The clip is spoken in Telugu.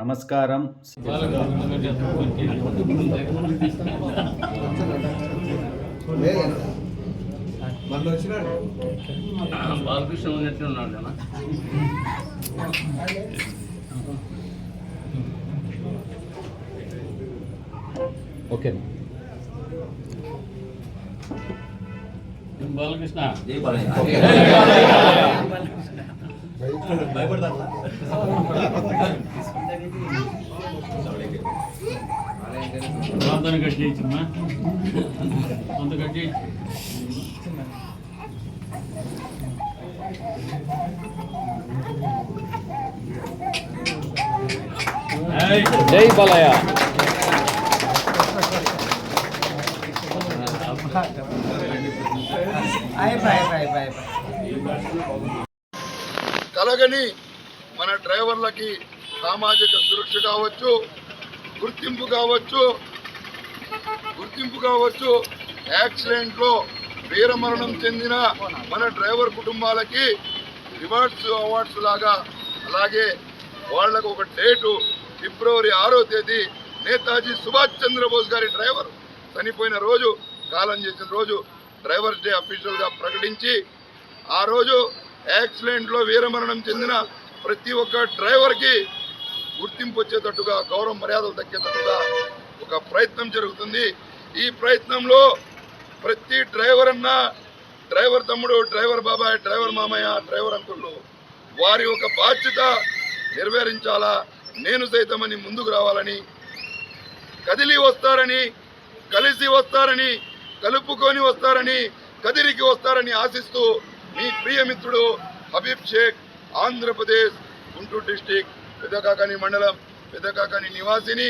నమస్కారం మళ్ళీ వచ్చినాడు బాలకృష్ణ ఉన్నట్టు ఉన్నాడు కదా ఓకే బాలకృష్ణ ప్రార్థన కట్టి ఇచ్చమ్మా కొంత కట్టి ఏయ్, జై బాలయ్య. కలగని మన డ్రైవర్లకి సామాజిక సురక్ష కావచ్చు గుర్తింపు కావచ్చు గుర్తింపు కావచ్చు. యాక్సిడెంట్లో వీరమరణం చెందిన మన డ్రైవర్ కుటుంబాలకి రివార్డ్స్ అవార్డ్స్ లాగా అలాగే వాళ్ళకు ఒక డేటు ఫిబ్రవరి ఆరో తేదీ నేతాజీ సుభాష్ చంద్రబోస్ గారి డ్రైవర్ చనిపోయిన రోజు కాలం చేసిన రోజు డ్రైవర్స్ డే అఫీషియల్గా ప్రకటించి ఆ రోజు యాక్సిడెంట్లో వీరమరణం చెందిన ప్రతి ఒక్క డ్రైవర్కి గుర్తింపు వచ్చేటట్టుగా గౌరవ మర్యాదలు దక్కేటట్టుగా ఒక ప్రయత్నం జరుగుతుంది. ఈ ప్రయత్నంలో ప్రతి డ్రైవర్ అన్న డ్రైవర్ తమ్ముడు డ్రైవర్ బాబాయ్ డ్రైవర్ మామయ్య డ్రైవర్ అంకుళ్ళు వారి ఒక బాధ్యత నెరవేరించాలా? నేను సైతమని ముందుకు రావాలని కదిలి వస్తారని కలిసి వస్తారని కలుపుకొని వస్తారని కదిరికి వస్తారని ఆశిస్తూ మీ ప్రియమిత్రుడు హబీబ్ షేక్ ఆంధ్రప్రదేశ్ గుంటూరు డిస్టిక్ పెద్దకాకాని మండలం పెద్దకాకాని నివాసిని